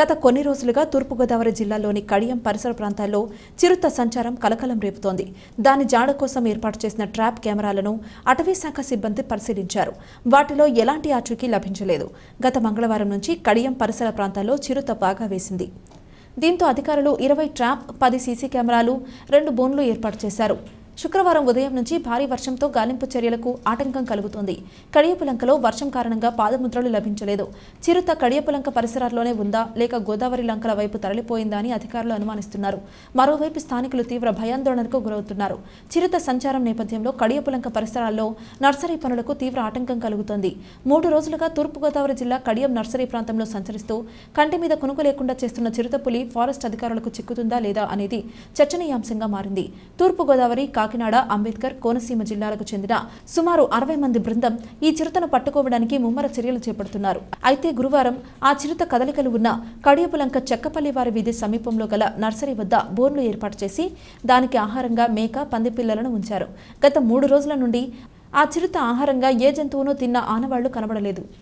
గత కొన్ని రోజులుగా తూర్పుగోదావరి జిల్లాలోని కడియం పరిసర ప్రాంతాల్లో చిరుత సంచారం కలకలం రేపుతోంది. దాని జాడ కోసం ఏర్పాటు చేసిన ట్రాప్ కెమెరాలను అటవీ శాఖ సిబ్బంది పరిశీలించారు. వాటిలో ఎలాంటి ఆచూకీ లభించలేదు. గత మంగళవారం నుంచి కడియం పరిసర ప్రాంతాల్లో చిరుత బాగా వేసింది. దీంతో అధికారులు ఇరవై ట్రాప్ పది సీసీ కెమెరాలు రెండు బోన్లు ఏర్పాటు చేశారు. శుక్రవారం ఉదయం నుంచి భారీ వర్షంతో గాలింపు చర్యలకు ఆటంకం కలుగుతోంది. కడియపులంకలో వర్షం కారణంగా పాదముద్రలు లభించలేదు. చిరుత కడియపులంక పరిసరాల్లోనే ఉందా లేక గోదావరి లంకల వైపు తరలిపోయిందా అని అధికారులు అనుమానిస్తున్నారు. మరోవైపు స్థానికులు తీవ్ర భయాందోళనకు గురవుతున్నారు. చిరుత సంచారం నేపథ్యంలో కడియపులంక పరిసరాల్లో నర్సరీ పనులకు తీవ్ర ఆటంకం కలుగుతోంది. మూడు రోజులుగా తూర్పుగోదావరి జిల్లా కడియం నర్సరీ ప్రాంతంలో సంచరిస్తూ కంటి మీద కొనుగు లేకుండా చేస్తున్న చిరుతపులి ఫారెస్ట్ అధికారులకు చిక్కుతుందా లేదా అనేది చర్చనీయాంశంగా మారింది. తూర్పుగోదావరి కాకినాడ అంబేద్కర్ కోనసీమ జిల్లాలకు చెందిన సుమారు అరవై మంది బృందం ఈ చిరుతను పట్టుకోవడానికి ముమ్మర చర్యలు చేపడుతున్నారు. అయితే గురువారం ఆ చిరుత కదలికలు ఉన్న కడియపులంక చెక్కపల్లి వారి వీధి సమీపంలో గల నర్సరీ వద్ద బోర్లు ఏర్పాటు చేసి దానికి ఆహారంగా మేక పంది పిల్లలను ఉంచారు. గత మూడు రోజుల నుండి ఆ చిరుత ఆహారంగా ఏ జంతువునో తిన్న ఆనవాళ్ళు కనబడలేదు.